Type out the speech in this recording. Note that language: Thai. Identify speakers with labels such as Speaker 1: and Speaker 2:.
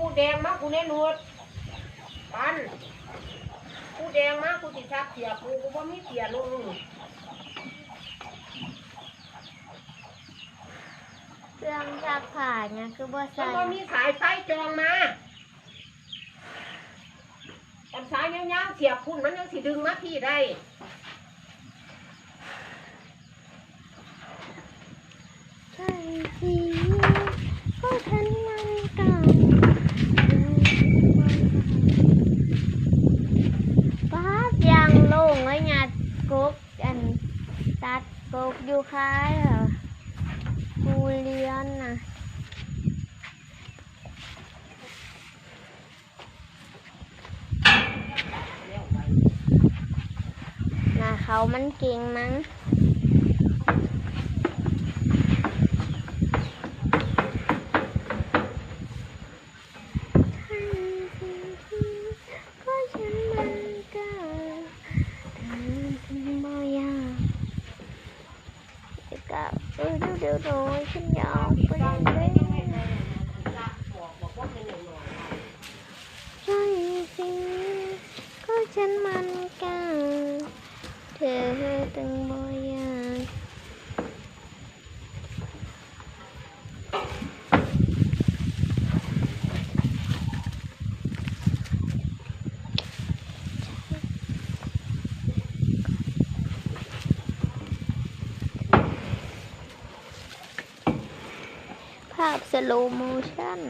Speaker 1: กูแดงมากูเล่นหนวดปันกูแดงมากูติดทับเสียกูกูบ่มีเสียลุง
Speaker 2: เครื่องซักผ้าเนี่ยคือบ่
Speaker 1: มัน
Speaker 2: ใส่
Speaker 1: บ่มีสายไฟจองมาแต่สายยาวๆเสียบพุ่นมันยังสิดึงมาพี่ได้
Speaker 2: ใช่สิก็ทันมันก่อนป้าบยางโล่งเลยงาน กบอันตัดกบอยู่ค้ายกูเลี้ยนน่ะน่ะเขามันเก่งมั้ง ก็ฉันมันก็เธอถึงบ่อยากก็เออเดี๋ย วเดี๋ยวโดยฉันยอมไปเลยใช่สิก็ฉันมันกันเธอถึงบ่อก ภาพสโลโมชั่น